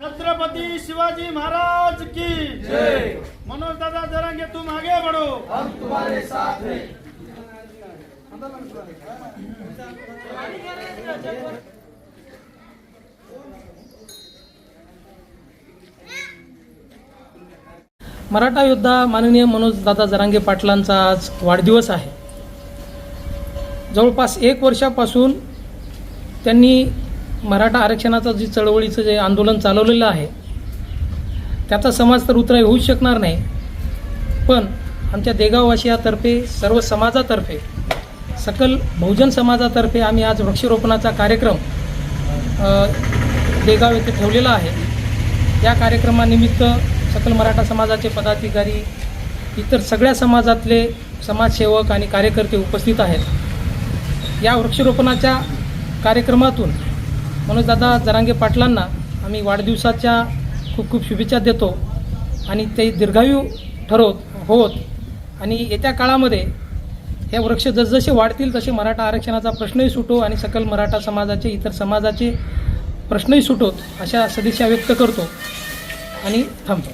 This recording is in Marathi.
छत्रपति शिवाजी महाराज की जय। मनोज दादा जरांगे तुम आगे बढ़ो। हम तुम्हारे साथ हैं। मराठा योद्धा माननीय मनोज दादा जरांगे पाटलांचा आज वाढदिवस आहे. जवळपास एक वर्षापासून त्यांनी मराठा आरक्षणाचं जी चळवळीचं जे आंदोलन चालवलेलं आहे त्याचा समाज तर उतराई होऊच शकणार नाही. पण आमच्या देगाववासियातर्फे सर्व समाजातर्फे सकल बहुजन समाजातर्फे आम्ही आज वृक्षरोपणाचा कार्यक्रम देगाव येथे ठेवलेला आहे. या कार्यक्रमानिमित्त सकल मराठा समाजाचे पदाधिकारी इतर सगळ्या समाजातले समाजसेवक आणि कार्यकर्ते उपस्थित आहेत. या वृक्षरोपणाच्या कार्यक्रमातून मनोजदादा जरांगे पाटलांना आम्ही वाढदिवसाच्या खूप खूप शुभेच्छा देतो आणि ते दीर्घायू ठरवत होत आणि येत्या काळामध्ये हे वृक्ष जसजसे वाढतील तसे मराठा आरक्षणाचा प्रश्नही सुटो आणि सकल मराठा समाजाचे इतर समाजाचे प्रश्नही सुटोत अशा सदिच्छा व्यक्त करतो. आणि थांबतो.